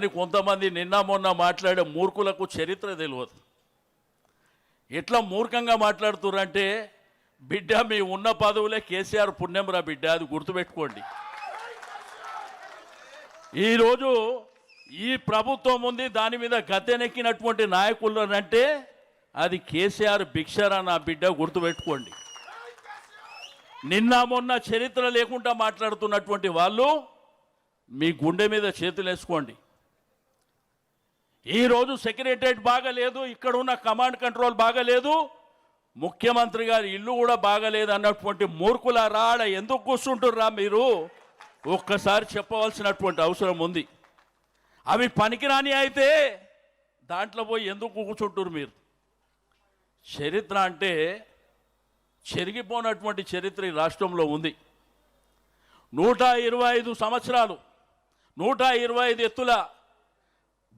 కొంతమంది నిన్న మొన్న మాట్లాడే మూర్ఖులకు చరిత్ర తెలియదు. ఎట్లా మూర్ఖంగా మాట్లాడుతున్నారంటే బిడ్డ మీ ఉన్న పదవులే కేసీఆర్ పుణ్యంరా బిడ్డ అది గుర్తుపెట్టుకోండి. ఈరోజు ఈ ప్రభుత్వం ఉంది దాని మీద గతెనెక్కినటువంటి నాయకులు అంటే అది కేసీఆర్ భిక్షరా నా బిడ్డ గుర్తుపెట్టుకోండి. నిన్న మొన్న చరిత్ర లేకుండా మాట్లాడుతున్నటువంటి వాళ్ళు మీ గుండె మీద చేతులు వేసుకోండి ఈరోజు సెక్రటరేట్ బాగలేదు ఇక్కడ ఉన్న కమాండ్ కంట్రోల్ బాగలేదు ముఖ్యమంత్రి గారి ఇల్లు కూడా బాగలేదు అన్నటువంటి మూర్ఖుల రాడ ఎందుకు కూర్చుంటుర్రా మీరు? ఒక్కసారి చెప్పవలసినటువంటి అవసరం ఉంది. అవి పనికిరాని అయితే దాంట్లో పోయి ఎందుకు కూర్చుంటారు మీరు? చరిత్ర అంటే చెరిగిపోనటువంటి చరిత్ర ఈ రాష్ట్రంలో ఉంది. నూట ఇరవై ఐదు సంవత్సరాలు నూట ఇరవై ఐదు ఎత్తుల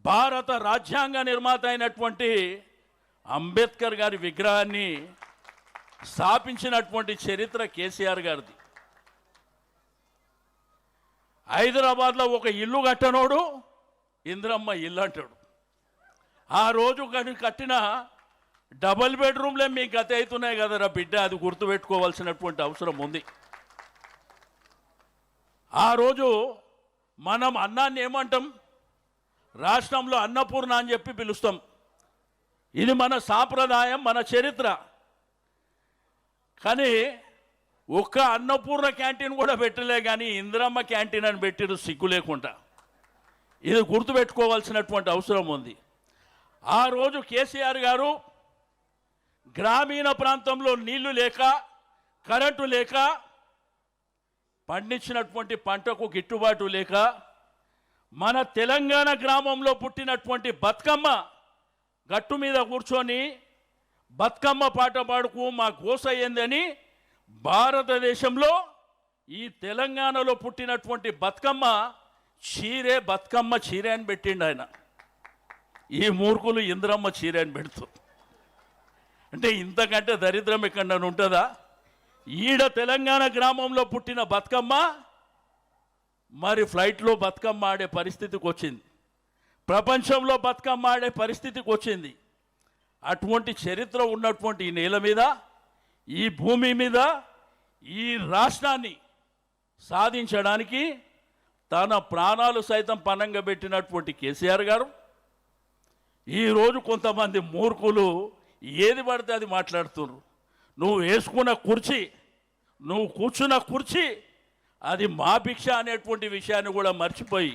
భారత రాజ్యాంగ నిర్మాత అయినటువంటి అంబేద్కర్ గారి విగ్రహాన్ని స్థాపించినటువంటి చరిత్ర కేసీఆర్ గారిది. హైదరాబాద్లో ఒక ఇల్లు కట్టనోడు ఇంద్రమ్మ ఇల్లు అంటాడు. ఆ రోజు కట్టిన డబల్ బెడ్రూమ్లే మీ గత అవుతున్నాయి కదరా బిడ్డ అది గుర్తుపెట్టుకోవాల్సినటువంటి అవసరం ఉంది. ఆ రోజు మనం అన్నాన్ని ఏమంటాం రాష్ట్రంలో అన్నపూర్ణ అని చెప్పి పిలుస్తాం. ఇది మన సాంప్రదాయం మన చరిత్ర. కానీ ఒక్క అన్నపూర్ణ క్యాంటీన్ కూడా పెట్టలే కానీ ఇందిరమ్మ క్యాంటీన్ అని పెట్టిరు సిగ్గు లేకుండా. ఇది గుర్తుపెట్టుకోవాల్సినటువంటి అవసరం ఉంది. ఆ రోజు కేసీఆర్ గారు గ్రామీణ ప్రాంతంలో నీళ్ళు లేక కరెంటు లేక పండించినటువంటి పంటకు గిట్టుబాటు లేక మన తెలంగాణ గ్రామంలో పుట్టినటువంటి బతుకమ్మ గట్టు మీద కూర్చొని బతుకమ్మ పాట పాడుకు మా గోస అయ్యిందని భారతదేశంలో ఈ తెలంగాణలో పుట్టినటువంటి బతుకమ్మ చీరే బతుకమ్మ చీరే అని పెట్టిండు ఆయన. ఈ మూర్ఖులు ఇంద్రమ్మ చీరే అని పెడుతూ. అంటే ఇంతకంటే దరిద్రం ఎక్కడ ఉంటుందా? ఈడ తెలంగాణ గ్రామంలో పుట్టిన బతుకమ్మ మరి ఫ్లైట్లో బతుకమ్మ ఆడే పరిస్థితికి వచ్చింది ప్రపంచంలో బతుకమ్మ ఆడే పరిస్థితికి వచ్చింది అటువంటి చరిత్ర ఉన్నటువంటి ఈ నేల మీద ఈ భూమి మీద ఈ రాష్ట్రాన్ని సాధించడానికి తన ప్రాణాలు సైతం పనంగా పెట్టినటువంటి కేసీఆర్ గారు ఈరోజు కొంతమంది మూర్ఖులు ఏది పడితే అది మాట్లాడుతున్నారు. నువ్వు వేసుకున్న కుర్చీ నువ్వు కూర్చున్న కుర్చీ అది మా భిక్ష అనేటువంటి విషయాన్ని కూడా మర్చిపోయి